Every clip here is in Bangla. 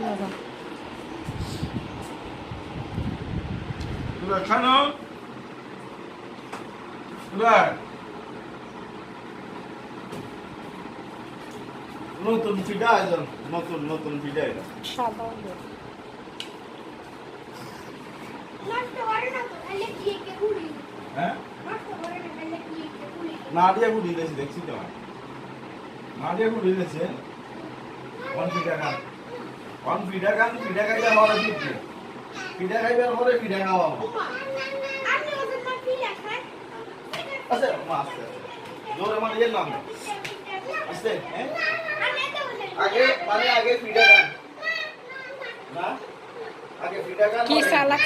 বাবা খানো নতুন ফিডা আয়োজন নতুন নতুন এটা করে না হ্যাঁ নাডিয়া গুড়ি দিয়েছে দেখছি তো নাডিয়া গুড়ি দিয়েছে ওয়ান ফিডা খান ফিডা খাইলে হরে ফিটে ফিডা খাইবার পরে ফিডা খাওয়া আচ্ছা আস্তে জোরে মানে হ্যাঁ? আগে মানে আগে খান। না কি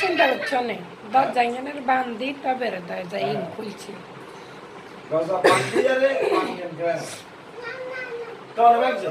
চিন্তা করছ নে? খুলছি। দরজা বান্ধি আরে তোর ব্যাগছে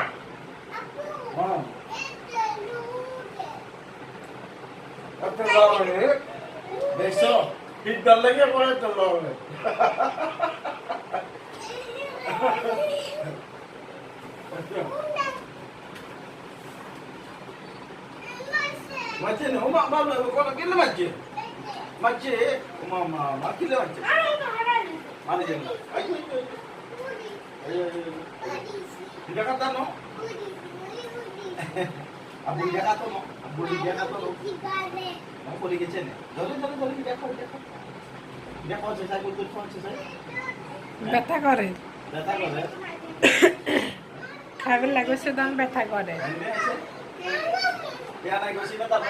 দাও রে দেখছ? দল লাগে পরে তো লগে মাছে না ওমা বাবা কোন কিলে মাছে মাছে ওমা মা মা কিলে মাছে মানে যেন। আই আই tidak kata no abu dia kata no abu dia kata no mau boleh ke sini jolly jolly jolly dia kau dia kau dia kau selesai betul kau selesai ব্যথা করে datang kau ya খাবার লাগছে তখন ব্যথা করে ini aja dia naik ke sini tak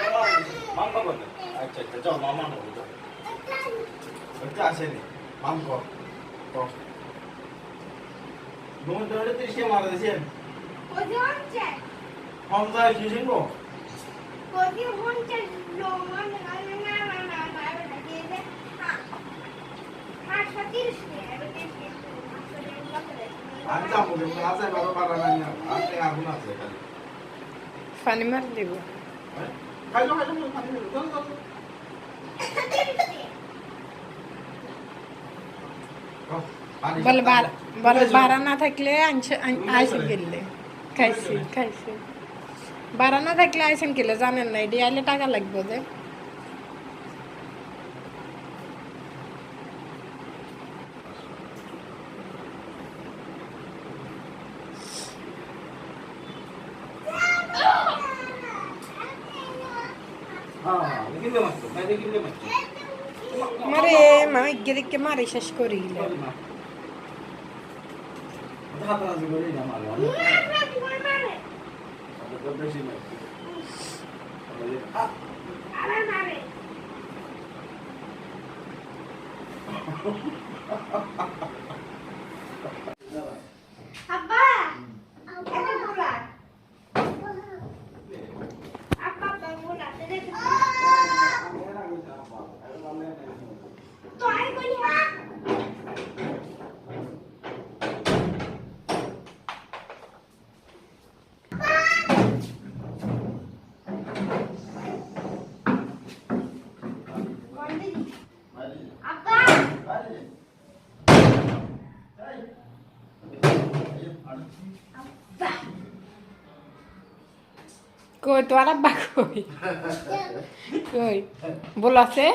apa mam kau betul acha acha jom mama mau betul betul sini mam kau kau Bunga tu ada tirisnya mana sih? Hamzah kisah kau. আমি যাব কিন্তু আছে বারো বারো নাই আছে আগুন আছে খালি পানি মার দিব খাইলো খাইলো খাইলো চল চল বল বারা না থাকলে আইসেন কিনলে খাইছি খাইছি বারা না থাকলে আইসেন কিনলে জানেন না এটি আইলে টাকা লাগবে যে। মারে মা গিরিকে মারি শেষ করি। না God bless you, my people. Have a কই তোর আব্বা কই? কই? বলাছে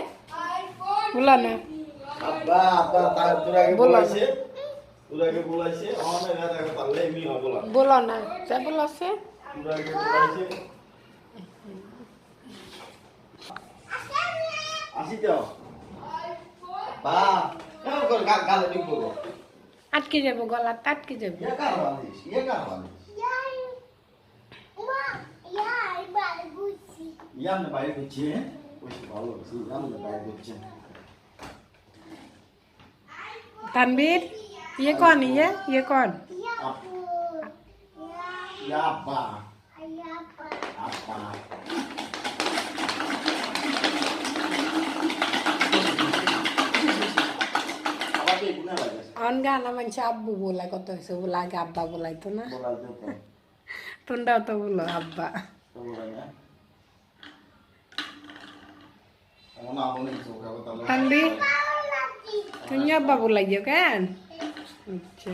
বলা না। আব্বা আব্বা তার তোর আগে বলো না। বলাইছে। তোর আগে বলাইছে আমার না আগে পারলে এমনি না বলা বলো না। যা বলাছে তোর আগে বলাইছে। আসি তো। বা কেন করে গালে দিব আটকে যাবো গলা আটকে যাবো ইয়ে কার বালিশ ইয়ে কার বালিশ ইয়ান বাইরে দিচ্ছে ওই ভালো অন গানা মানুষ আব্বু বলা কত হয়েছে বলে আগে আব্বা বলাইতো না। তোমরাও তো বলো আব্বা। তানবি তুমি আব্বা বলাইও কেন? আচ্ছা।